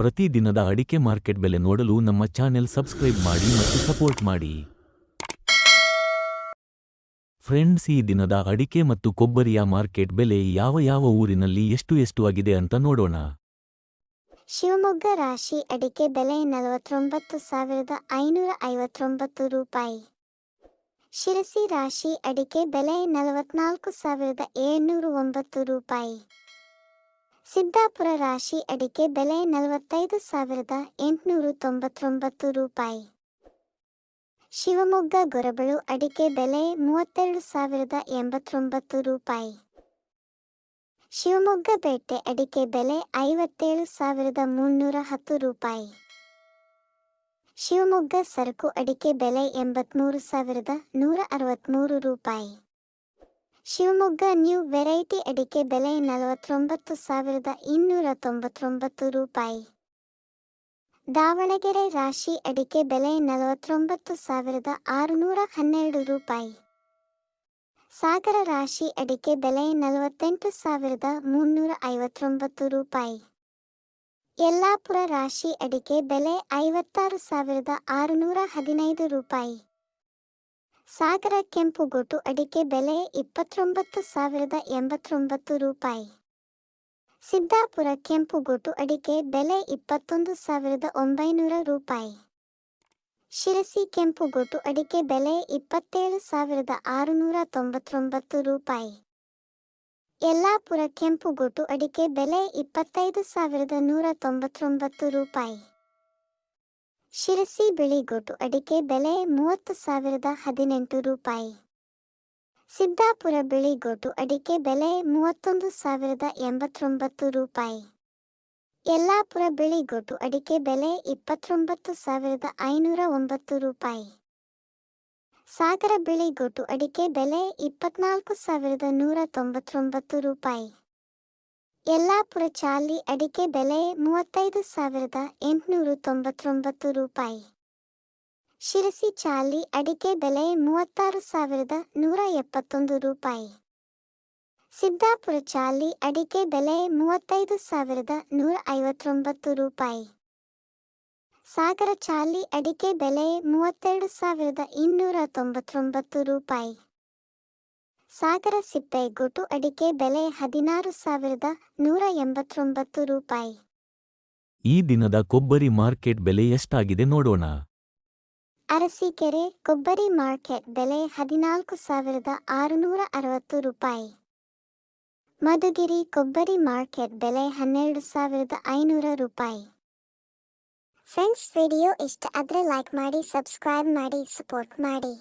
ಪ್ರತಿದಿನದ ಅಡಿಕೆ ಮಾರ್ಕೆಟ್ ಬೆಲೆ ನೋಡಲು ನಮ್ಮ ಚಾನೆಲ್ ಸಬ್ಸ್ಕ್ರೈಬ್ ಮಾಡಿ ಮತ್ತು ಸಪೋರ್ಟ್ ಮಾಡಿ. ಫ್ರೆಂಡ್ಸ್, ಈ ದಿನದ ಅಡಿಕೆ ಮತ್ತು ಕೊಬ್ಬರಿಯ ಮಾರ್ಕೆಟ್ ಬೆಲೆ ಯಾವ ಯಾವ ಊರಿನಲ್ಲಿ ಎಷ್ಟು ಎಷ್ಟು ಆಗಿದೆ ಅಂತ ನೋಡೋಣ. ಶಿವಮೊಗ್ಗ ರಾಶಿ ಅಡಿಕೆ ಬೆಲೆ ನಲವತ್ತೊಂಬತ್ತು ಸಾವಿರದ ಐನೂರ ಐವತ್ತೊಂಬತ್ತು ರೂಪಾಯಿ. ಶಿರಸಿ ರಾಶಿ ಅಡಿಕೆ ಬೆಲೆ ನಲವತ್ನಾಲ್ಕು ಸಾವಿರದ ಏಳ್ನೂರ ಒಂಬತ್ತು ರೂಪಾಯಿ. ಸಿದ್ದಾಪುರ ರಾಶಿ ಅಡಿಕೆ ಬೆಲೆ ನಲವತ್ತೈದು ಸಾವಿರದ ಎಂಟುನೂರು ತೊಂಬತ್ತೊಂಬತ್ತು ರೂಪಾಯಿ. ಶಿವಮೊಗ್ಗ ಗೊರಬಳು ಅಡಿಕೆ ಬೆಲೆ ಮೂವತ್ತೆರಡು ಸಾವಿರದ ಎಂಬತ್ತೊಂಬತ್ತು ರೂಪಾಯಿ. ಶಿವಮೊಗ್ಗ ಬೇಟೆ ಅಡಿಕೆ ಬೆಲೆ ಐವತ್ತೇಳು ಸಾವಿರದ ಮುನ್ನೂರ ಹತ್ತು ರೂಪಾಯಿ. ಶಿವಮೊಗ್ಗ ಸರಕು ಅಡಿಕೆ ಬೆಲೆ ಎಂಬತ್ಮೂರು ಸಾವಿರದ ನೂರ ಅರವತ್ತ್ಮೂರು ರೂಪಾಯಿ. ಶಿವಮೊಗ್ಗ ನ್ಯೂ ವೆರೈಟಿ ಅಡಿಕೆ ಬೆಲೆ ನಲವತ್ತೊಂಬತ್ತು ಸಾವಿರದ ಇನ್ನೂರ ತೊಂಬತ್ತೊಂಬತ್ತು ರೂಪಾಯಿ. ದಾವಣಗೆರೆ ರಾಶಿ ಅಡಿಕೆ ಬೆಲೆ ನಲವತ್ತೊಂಬತ್ತು ಸಾವಿರದ ಆರುನೂರ ಹನ್ನೆರಡು ರೂಪಾಯಿ. ಸಾಗರ ರಾಶಿ ಅಡಿಕೆ ಬೆಲೆ ನಲವತ್ತೆಂಟು ಸಾವಿರದ ಮುನ್ನೂರ ಐವತ್ತೊಂಬತ್ತು ರೂಪಾಯಿ. ಯಲ್ಲಾಪುರ ರಾಶಿ ಅಡಿಕೆ ಬೆಲೆ ಐವತ್ತಾರು ಸಾವಿರದ ಆರುನೂರ ಹದಿನೈದು ರೂಪಾಯಿ. ಸಾಗರ ಕೆಂಪು ಕೆಂಪುಗೋಟು ಅಡಿಕೆ ಬೆಲೆ ಇಪ್ಪತ್ತೊಂಬತ್ತು ಸಾವಿರದ ಎಂಬತ್ತೊಂಬತ್ತು ರೂಪಾಯಿ. ಸಿದ್ದಾಪುರ ಕೆಂಪು ಕೆಂಪುಗೋಟು ಅಡಿಕೆ ಬೆಲೆ ಇಪ್ಪತ್ತೊಂದು ಸಾವಿರದ ಒಂಬೈನೂರ ರೂಪಾಯಿ. ಶಿರಸಿ ಕೆಂಪು ಕೆಂಪುಗೋಟು ಅಡಿಕೆ ಬೆಲೆ ಇಪ್ಪತ್ತೇಳು ಸಾವಿರದ ಆರುನೂರ ತೊಂಬತ್ತೊಂಬತ್ತು ರೂಪಾಯಿ. ಯಲ್ಲಾಪುರ ಕೆಂಪುಗೋಟು ಅಡಿಕೆ ಬೆಲೆ ಇಪ್ಪತ್ತೈದು ಸಾವಿರದ ನೂರ ತೊಂಬತ್ತೊಂಬತ್ತು ರೂಪಾಯಿ. ಶಿರಸಿ ಬಿಳಿಗೋಟು ಅಡಿಕೆ ಬೆಲೆ ಮೂವತ್ತು ಸಾವಿರದ ಹದಿನೆಂಟು ರೂಪಾಯಿ. ಸಿದ್ದಾಪುರ ಬಿಳಿಗೋಟು ಅಡಿಕೆ ಬೆಲೆ ಮೂವತ್ತೊಂದು ಸಾವಿರದ ಎಂಬತ್ತೊಂಬತ್ತು ರೂಪಾಯಿ. ಯಲ್ಲಾಪುರ ಬಿಳಿಗೋಟು ಅಡಿಕೆ ಬೆಲೆ ಇಪ್ಪತ್ತೊಂಬತ್ತು ಸಾವಿರದ ಐನೂರ ಒಂಬತ್ತು ರೂಪಾಯಿ. ಸಾಗರ ಬಿಳಿಗೋಟು ಅಡಿಕೆ ಬೆಲೆ ಇಪ್ಪತ್ನಾಲ್ಕು ಸಾವಿರದ ನೂರ ತೊಂಬತ್ತೊಂಬತ್ತು ರೂಪಾಯಿ. ಯಲ್ಲಾಪುರ ಚಾಲಿ ಅಡಿಕೆ ಬೆಲೆ ಮೂವತ್ತೈದು ಸಾವಿರದ ಎಂಟುನೂರು ತೊಂಬತ್ತೊಂಬತ್ತು ರೂಪಾಯಿ. ಶಿರಸಿ ಚಾಲಿ ಅಡಿಕೆ ಬೆಲೆ ಮೂವತ್ತಾರು ಸಾವಿರದ ನೂರ ಎಪ್ಪತ್ತೊಂದು ರೂಪಾಯಿ. ಸಿದ್ದಾಪುರ ಚಾಲಿ ಅಡಿಕೆ ಬೆಲೆ ಮೂವತ್ತೈದು ಸಾವಿರದ ನೂರ ಐವತ್ತೊಂಬತ್ತು ರೂಪಾಯಿ. ಸಾಗರ ಚಾಲಿ ಅಡಿಕೆ ಬೆಲೆ ಮೂವತ್ತೆರಡು ಸಾವಿರದ ಇನ್ನೂರ ತೊಂಬತ್ತೊಂಬತ್ತು ರೂಪಾಯಿ. ಸಾಗರ ಸಿಪ್ಪೆ ಗುಟು ಅಡಿಕೆ ಬೆಲೆ ಹದಿನಾರು ಸಾವಿರದ ನೂರ ಎಂಬತ್ತೊಂಬತ್ತು ರೂಪಾಯಿ. ಈ ದಿನದ ಕೊಬ್ಬರಿ ಮಾರ್ಕೆಟ್ ಬೆಲೆ ಎಷ್ಟಾಗಿದೆ ನೋಡೋಣ. ಅರಸೀಕೆರೆ ಕೊಬ್ಬರಿ ಮಾರ್ಕೆಟ್ ಬೆಲೆ ಹದಿನಾಲ್ಕು ಸಾವಿರದ ಆರುನೂರ ಅರವತ್ತು ರೂಪಾಯಿ. ಮಧುಗಿರಿ ಕೊಬ್ಬರಿ ಮಾರ್ಕೆಟ್ ಬೆಲೆ ಹನ್ನೆರಡು ಸಾವಿರದ ಐನೂರ ರೂಪಾಯಿ. ಫ್ರೆಂಡ್ಸ್ ವಿಡಿಯೋ ಇಷ್ಟ ಆದರೆ ಲೈಕ್ ಮಾಡಿ ಸಬ್ಸ್ಕ್ರೈಬ್ ಮಾಡಿ ಸಪೋರ್ಟ್ ಮಾಡಿ.